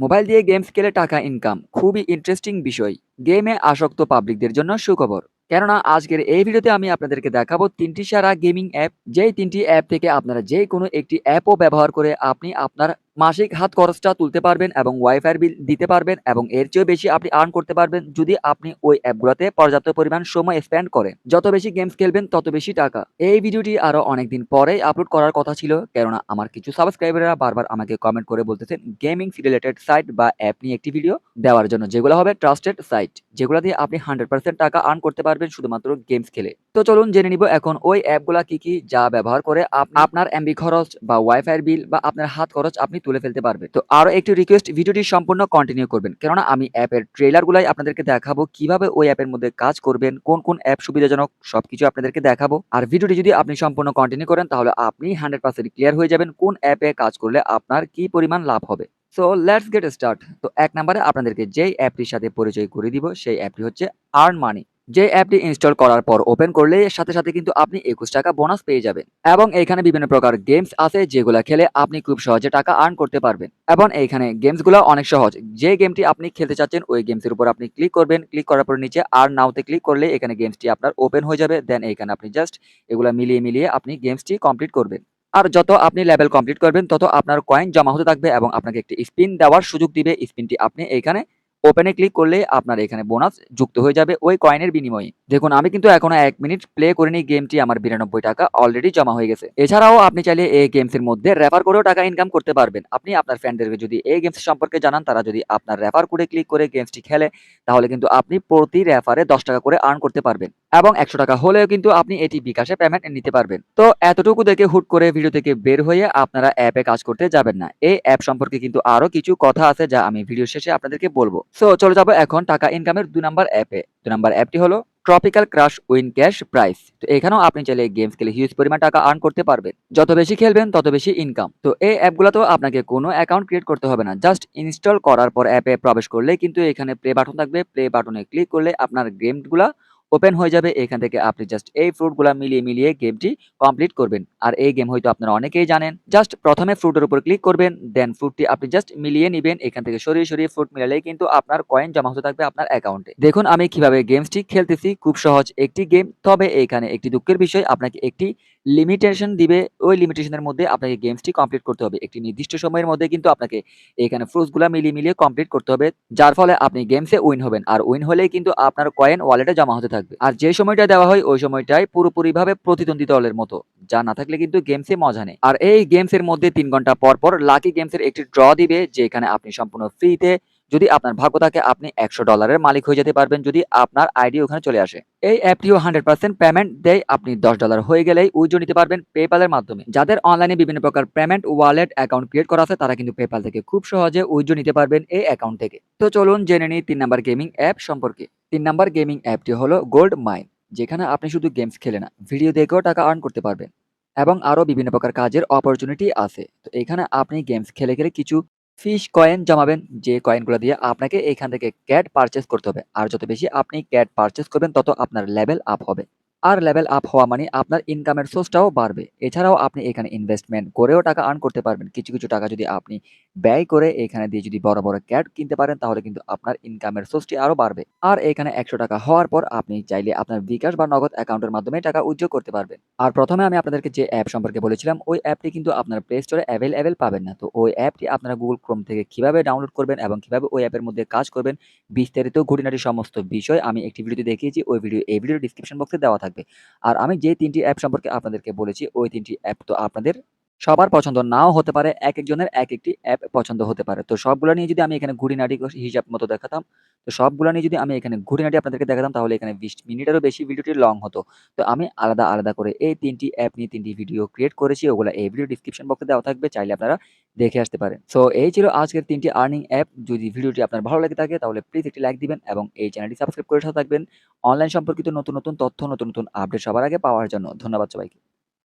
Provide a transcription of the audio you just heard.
Mobile দিয়ে games খেলে টাকা ইনকাম খুবই ইন্টারেস্টিং বিষয়। গেমে আসক্ত পাবলিকদের জন্য সুখবর। কেননা, আজকের এই ভিডিওতে আমি আপনাদেরকে দেখাবো তিনটি সারা গেমিং অ্যাপ যেই তিনটি অ্যাপ থেকে আপনারা যে কোনো একটি অ্যাপও ব্যবহার করে আপনি আপনার মাসিক হাত খরচটা তুলতে পারবেন এবং ওয়াইফাই বিল দিতে পারবেন এবং এর চেয়েও বেশি আপনি আর্ন করতে পারবেন যদি আপনি ওই অ্যাপগুলোতে পর্যাপ্ত পরিমাণ সময় স্পেন্ড করেন। যত বেশি গেমস খেলবেন, তত বেশি টাকা। এই ভিডিওটি আরও অনেকদিন পরেই আপলোড করার কথা ছিল, কেননা আমার কিছু সাবস্ক্রাইবাররা বারবার আমাকে কমেন্ট করে বলতেছেন গেমিং রিলেটেড সাইট বা অ্যাপ নিয়ে একটি ভিডিও দেওয়ার জন্য, যেগুলো হবে ট্রাস্টেড সাইট যেগুলো দিয়ে আপনি হান্ড্রেড পার্সেন্ট টাকা আর্ন করতে পারবেন শুধুমাত্র গেমস খেলে। তো চলুন জেনে নিব এখন ওই অ্যাপগুলা কি কি, যা ব্যবহার করে আপ- আপনার এমবি খরচ বা ওয়াইফাই বিল বা আপনার হাত খরচ আপনি তুলে ফেলতে পারবে। তো আরও একটি রিকোয়েস্ট ভিডিওটি সম্পূর্ণ কন্টিনিউ করবেন। কেননা আমি অ্যাপের ট্রেলার গুলাই আপনাদেরকে দেখাবো, কীভাবে ওই অ্যাপের মধ্যে কাজ করবেন, কোন কোন অ্যাপ সুবিধাজনক, সবকিছু আপনাদেরকে দেখাবো। আর ভিডিওটি যদি আপনি সম্পূর্ণ কন্টিনিউ করেন, তাহলে আপনি হান্ড্রেড পার্সেন্ট ক্লিয়ার হয়ে যাবেন কোন অ্যাপে কাজ করলে আপনার কি পরিমাণ লাভ হবে। সো লেটস গেট স্টার্ট তো এক নম্বরে আপনাদেরকে যেই অ্যাপটির সাথে পরিচয় করে দিব, সেই অ্যাপটি হচ্ছে আর্ন মানি যে অ্যাপটি ইনস্টল করার পর ওপেন করলে সাথে সাথে কিন্তু আপনি একুশ টাকা বোনাস পেয়ে যাবেন। এবং এখানে বিভিন্ন প্রকার গেমস আছে যেগুলো খেলে আপনি খুব সহজে টাকা আর্ন করতে পারবেন। এবং এইখানে গেমসগুলো অনেক সহজ। যে গেমটি আপনি খেলতে চাচ্ছেন, ওই গেমসের উপর আপনি ক্লিক করবেন। ক্লিক করার পর নিচে আর নাওতে ক্লিক করলে এখানে গেমসটি আপনার ওপেন হয়ে যাবে। দেন এখানে আপনি জাস্ট এগুলো মিলিয়ে মিলিয়ে আপনি গেমসটি কমপ্লিট করবেন। আর যত আপনি লেভেল কমপ্লিট করবেন, তত আপনার কয়েন জমা হতে থাকবে এবং আপনাকে একটি স্পিন দেওয়ার সুযোগ দিবে। স্পিনটি আপনি এখানে ওপেনে ক্লিক করলে আপনার এখানে বোনাস যুক্ত হয়ে যাবে ওই কয়েনের বিনিময়ে। দেখুন, আমি কিন্তু এখনও এক মিনিট প্লে করিনি গেমটি আমার বিরানব্বই টাকা অলরেডি জমা হয়ে গেছে। এছাড়াও আপনি চাইলে এই গেমসের মধ্যে রেফার করেও টাকা ইনকাম করতে পারবেন। আপনি আপনার ফ্রেন্ডদেরকে যদি এই গেমস সম্পর্কে জানান, তারা যদি আপনার রেফার করে ক্লিক করে গেমসটি খেলে, তাহলে কিন্তু আপনি প্রতি রেফারে দশ টাকা করে আর্ন করতে পারবেন। এবং একশো টাকা হলেও কিন্তু আপনি এটি বিকাশে পেমেন্ট নিতে পারবেন। তো এতটুকু দেখে হুট করে ভিডিও থেকে বের হয়ে আপনারা অ্যাপে কাজ করতে যাবেন না। এই অ্যাপ সম্পর্কে কিন্তু আরও কিছু কথা আছে, যা আমি ভিডিও শেষে আপনাদেরকে বলব। সো চলে যাব এখন টাকা ইনকামের দুই নাম্বার অ্যাপে দুই নাম্বার অ্যাপটি হলো tropical crush win cash prize তো এখানেও আপনি চাইলে গেমস খেলে হিউজ পরিমাণ টাকা আর্ন করতে পারবেন। যত বেশি খেলবেন, তত বেশি ইনকাম তো এই অ্যাপগুলোতেও আপনাকে কোনো অ্যাকাউন্ট ক্রিয়েট করতে হবে না। জাস্ট ইনস্টল করার পর অ্যাপে প্রবেশ করলে কিন্তু এখানে প্লে বাটন থাকবে। প্লে বাটনে ক্লিক করলে আপনার গেমগুলা ওপেন হয়ে যাবে। এখান থেকে আপনি জাস্ট এই ফ্রুটগুলো মিলিয়ে মিলিয়ে গেমটি কমপ্লিট করবেন। আর এই গেম হয়তো আপনারা অনেকেই জানেন। জাস্ট প্রথমে ফ্রুটের উপর ক্লিক করবেন দেন ফ্রুটটি আপনি জাস্ট মিলিয়ে নেবেন। এখান থেকে সরিয়ে সরিয়ে ফ্রুট মিলালেই কিন্তু আপনার কয়েন জমা হতে থাকবে আপনার অ্যাকাউন্টে দেখুন আমি কীভাবে গেমসটি খেলতেছি। খুব সহজ একটি গেম তবে এখানে একটি দুঃখের বিষয়, আপনাকে একটি লিমিটেশন দিবে, ওই লিমিটেশনের মধ্যে আপনাকে গেমসটি কমপ্লিট করতে হবে। একটি নির্দিষ্ট সময়ের মধ্যে কিন্তু আপনাকে এখানে ফ্রুটসগুলা মিলিয়ে মিলিয়ে কমপ্লিট করতে হবে, যার ফলে আপনি গেমসে উইন হবেন। আর উইন হলেই কিন্তু আপনার কয়েন ওয়ালেটে জমা হতে থাকবে। আর যে সময়টা দেওয়া হয়, ওই সময়টাই পুরোপুরিভাবে প্রতিদ্বন্দ্বী দলের মতো। যা না থাকলে কিন্তু গেমসে মজা নেই। আর এই গেমসের মধ্যে তিন ঘণ্টা পর পর লাকি গেমসের একটি ড্র দিবে, যেখানে আপনি সম্পূর্ণ ফ্রিতে যদি আপনার ভাগ্য থাকে, আপনি একশো ডলারের মালিক হয়ে যেতে পারবেন। যদি আপনার আইডি ওখানে চলে আসে, এই অ্যাপটিও হান্ড্রেড পার্সেন্ট পেমেন্ট দেয়। আপনি দশ ডলার হয়ে গেলেই উইথড্র নিতে পারবেন পেপালের মাধ্যমে। যাদের অনলাইনে বিভিন্ন প্রকার পেমেন্ট ওয়ালেট অ্যাকাউন্ট ক্রিয়েট করা আছে, তারা কিন্তু পেপাল থেকে খুব সহজে উইথড্র নিতে পারবেন এই অ্যাকাউন্ট থেকে। তো চলুন জেনে নিই তিন নাম্বার গেমিং অ্যাপ সম্পর্কে। তিন নাম্বার গেমিং অ্যাপটি হলো গোল্ড মাইন যেখানে আপনি শুধু গেমস খেলে না ভিডিও দেখেও টাকা আর্ন করতে পারবেন। এবং আরও বিভিন্ন প্রকার কাজের অপরচুনিটি আছে। তো এখানে আপনি গেমস খেলে খেলে কিছু ফিশ কয়েন জমাবেন, যে কয়েনগুলো দিয়ে আপনাকে এখান থেকে ক্যাট পারচেস করতে হবে। আর যত বেশি আপনি ক্যাট পারচেস করবেন, তত আপনার লেভেল আপ হবে। আর লেভেল আপ হওয়া মানে আপনার ইনকামের সোর্সটাও বাড়বে। এছাড়াও আপনি এখানে ইনভেস্টমেন্ট করেও টাকা আর্ন করতে পারবেন। কিছু কিছু টাকা যদি আপনি ব্যয় করে এখানে দিয়ে যদি বড় বড় ক্যাট কিনতে পারেন, তাহলে কিন্তু আপনার ইনকামের সোর্সটি আরও বাড়বে। আর এখানে একশো টাকা হওয়ার পর আপনি চাইলে আপনার বিকাশ বা নগদ অ্যাকাউন্টের মাধ্যমে টাকা উদ্যোগ করতে পারবেন। আর প্রথমে আমি আপনাদেরকে যে অ্যাপ সম্পর্কে বলেছিলাম, ওই অ্যাপটি কিন্তু আপনার প্লে স্টোরে অ্যাভেলেবেল পাবেন না। তো ওই অ্যাপটি আপনারা গুগল ক্রোম থেকে কীভাবে ডাউনলোড করবেন এবং কীভাবে ওই অ্যাপের মধ্যে কাজ করবেন, বিস্তারিত ঘুরিনাটি সমস্ত বিষয় আমি একটি ভিডিওতে দেখিয়েছি। ওই ভিডিও এই ভিডিও ডিসক্রিপশন বক্সে দেওয়া থাকবে। আর আমি যে তিনটি অ্যাপ সম্পর্কে আপনাদেরকে বলেছি ওই তিনটি অ্যাপ তো আপনাদের সবার পছন্দ নাও হতে পারে এক একজনের এক একটি অ্যাপ পছন্দ হতে পারে। তো সবগুলো নিয়ে যদি আমি এখানে ঘুরিনাটি হিসাব মতো দেখাতাম, তো সবগুলো নিয়ে যদি আমি এখানে ঘুরিনাটি আপনাদেরকে দেখাতাম, তাহলে এখানে বিশ মিনিটেরও বেশি ভিডিওটি লং হতো। তো আমি আলাদা আলাদা করে এই তিনটি অ্যাপ নিয়ে তিনটি ভিডিও ক্রিয়েট করেছি, ওগুলো এই ভিডিও ডিসক্রিপশন বক্সে দেওয়া থাকবে, চাইলে আপনারা দেখে আসতে পারেন। সো এই ছিল আজকের তিনটি আর্নিং অ্যাপ যদি ভিডিওটি আপনার ভালো লেগে থাকে, তাহলে প্লিজ একটি লাইক দিবেন এবং এই চ্যানেলটি সাবস্ক্রাইব করে থাকবেন। অনলাইন সম্পর্কিত নতুন নতুন তথ্য, নতুন নতুন আপডেট সবার আগে পাওয়ার জন্য ধন্যবাদ সবাইকে।